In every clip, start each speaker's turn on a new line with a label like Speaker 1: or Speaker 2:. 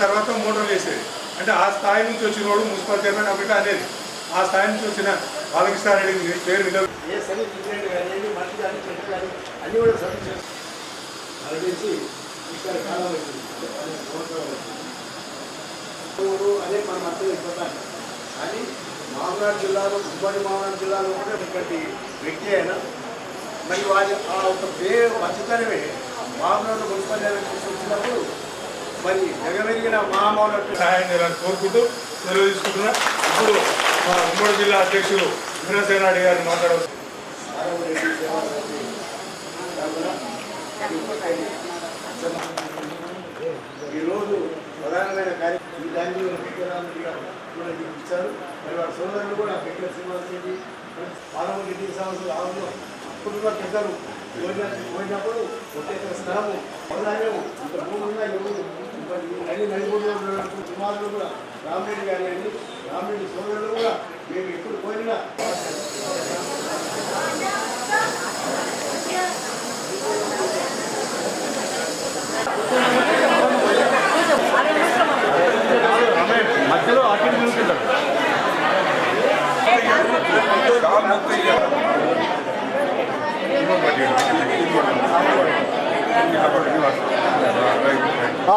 Speaker 1: తర్వాత మోటార్లు వేసేది అంటే ఆ స్థాయి నుంచి వచ్చిన వాడు మున్సిపల్ చైర్మన్ అమెరికా అనేది. ఆ స్థాయి నుంచి వచ్చిన బాలకృష్ణారెడ్డి పేరు విన
Speaker 2: సరే కానీ కానీ కూడా అదే మనం అయిపోతాం కానీ మామనాడు జిల్లాలో ఉమ్మడి మామనాడు జిల్లాలో కూడా ఇక్కడి వ్యక్తి అయినా మరి వారి ఆ ఒక పేరు మంచితనమే మామనాడు మున్సిపల్ ఎలక్షన్స్ వచ్చినప్పుడు మరి జగమెరిగిన మహామౌనట్టు
Speaker 1: సహాయం చేయాలని కోరుకుంటూ సెలవు తీసుకుంటున్నా. ఇప్పుడు మా ఉమ్మడి జిల్లా అధ్యక్షులు వీరసేనాడి గారిని మాట్లాడవచ్చు.
Speaker 2: ఈరోజు ప్రధానమైన కార్యక్రమం ఈ దాన్ని కూడా ఇచ్చారు. మరి వారి సోదరులు కూడా వెంకట శ్రీనివాసరెడ్డి పాలమూరు రెడ్డి సంవత్సరాలు ఆవులు అప్పుడు కూడా పెద్దలు. పోయినప్పుడు ఒక స్థలము. పొలాలేము ఇంత భూమి రామరెడ్డి గారు అని రామరెడ్డి సోదరులు కూడా మేము ఎప్పుడు పోయినా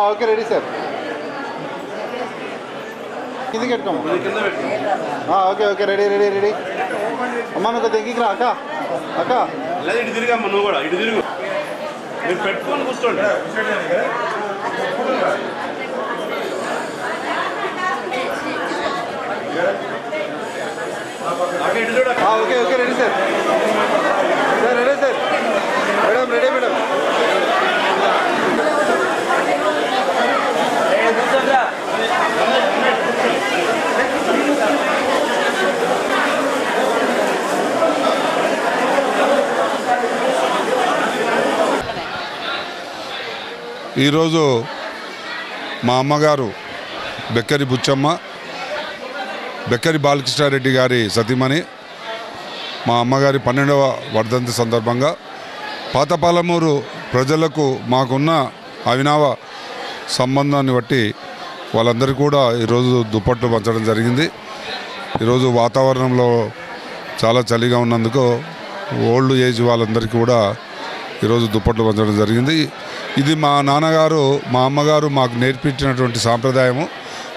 Speaker 3: ఓకే రెడీ సార్. కిందకి పెట్టుకోము okay okay ready ready ready. అమ్మ మీకు దగ్గరికి రా అక్క. అక్క.
Speaker 4: లేదా ఇటు తిరిగమ్మా నువ్వు కూడా ఇటు తిరుగు. మీరు పెట్టుకొని కూర్చోండి.
Speaker 3: Okay okay ready sir. Sir ready sir. Madam ready madam.
Speaker 5: ఈరోజు మా అమ్మగారు బెక్కరి బుచ్చమ్మ బెక్కరి బాలకృష్ణారెడ్డి గారి సతీమణి మా అమ్మగారి పన్నెండవ వర్ధంతి సందర్భంగా పాతపాలమూరు ప్రజలకు మాకున్న అవినావ సంబంధాన్ని బట్టి వాళ్ళందరికీ కూడా ఈరోజు దుప్పట్లు పంచడం జరిగింది. ఈరోజు వాతావరణంలో చాలా చలిగా ఉన్నందుకు ఓల్డ్ ఏజ్ వాళ్ళందరికీ కూడా ఈరోజు దుప్పట్లు పంచడం జరిగింది. ఇది మా నాన్నగారు మా అమ్మగారు మాకు నేర్పించినటువంటి సాంప్రదాయము.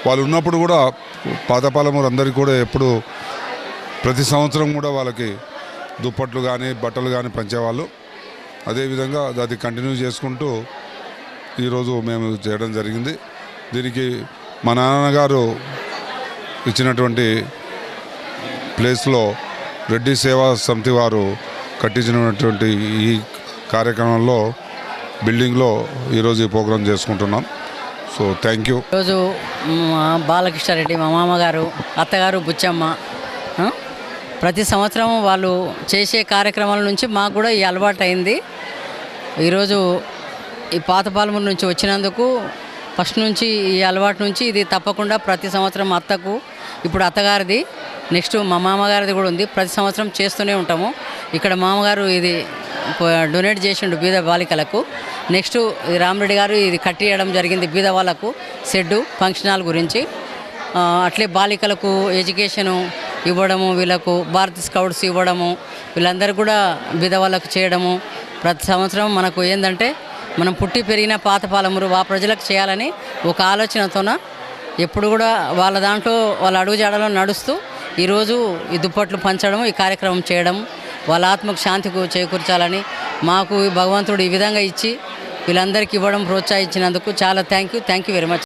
Speaker 5: వాళ్ళు ఉన్నప్పుడు కూడా పాతపాలమూరు అందరికీ కూడా ఎప్పుడు ప్రతి సంవత్సరం కూడా వాళ్ళకి దుప్పట్లు కానీ బట్టలు కానీ పంచేవాళ్ళు. అదేవిధంగా అది కంటిన్యూ చేసుకుంటూ ఈరోజు మేము చేయడం జరిగింది. దీనికి మా నాన్నగారు ఇచ్చినటువంటి ప్లేస్లో రెడ్డి సేవా సమితి వారు కట్టించినటువంటి ఈ కార్యక్రమంలో బిల్డింగ్లో ఈరోజు ఈ ప్రోగ్రాం చేసుకుంటున్నాం. So thank you.
Speaker 6: ఈరోజు మా బాలకృష్ణారెడ్డి మా మామగారు అత్తగారు బుచ్చమ్మ ప్రతి సంవత్సరం వాళ్ళు చేసే కార్యక్రమాల నుంచి మాకు కూడా ఈ అలవాటు అయింది. ఈరోజు ఈ పాతపాలమూరు నుంచి వచ్చినందుకు ఫస్ట్ నుంచి ఈ అలవాటు నుంచి ఇది తప్పకుండా ప్రతి సంవత్సరం అత్తకు ఇప్పుడు అత్తగారిది నెక్స్ట్ మా మామగారిది కూడా ఉంది. ప్రతి సంవత్సరం చేస్తూనే ఉంటాము. ఇక్కడ మామగారు ఇది డొనేట్ చేసిండు బీద బాలికలకు. నెక్స్ట్ రామరెడ్డి గారు ఇది కట్టియడం జరిగింది బీద వాళ్ళకు షెడ్డు ఫంక్షన్ హాల్ గురించి అట్లే బాలికలకు ఎడ్యుకేషను ఇవ్వడము వీళ్ళకు భారత్ స్కౌట్స్ ఇవ్వడము వీళ్ళందరూ కూడా బీద వాళ్ళకు చేయడము. ప్రతి సంవత్సరం మనకు ఏంటంటే మనం పుట్టి పెరిగిన పాత పాలమురు ఆ ప్రజలకు చేయాలని ఒక ఆలోచనతోన ఎప్పుడు కూడా వాళ్ళ దాంట్లో వాళ్ళ అడుగుజాడలో నడుస్తూ ఈరోజు ఈ దుప్పట్లు పంచడం ఈ కార్యక్రమం చేయడం వాళ్ళ ఆత్మకు శాంతి చేకూర్చాలని మాకు భగవంతుడు ఈ విధంగా ఇచ్చి వీళ్ళందరికీ ఇవ్వడం ప్రోత్సహించినందుకు చాలా thank you thank you very much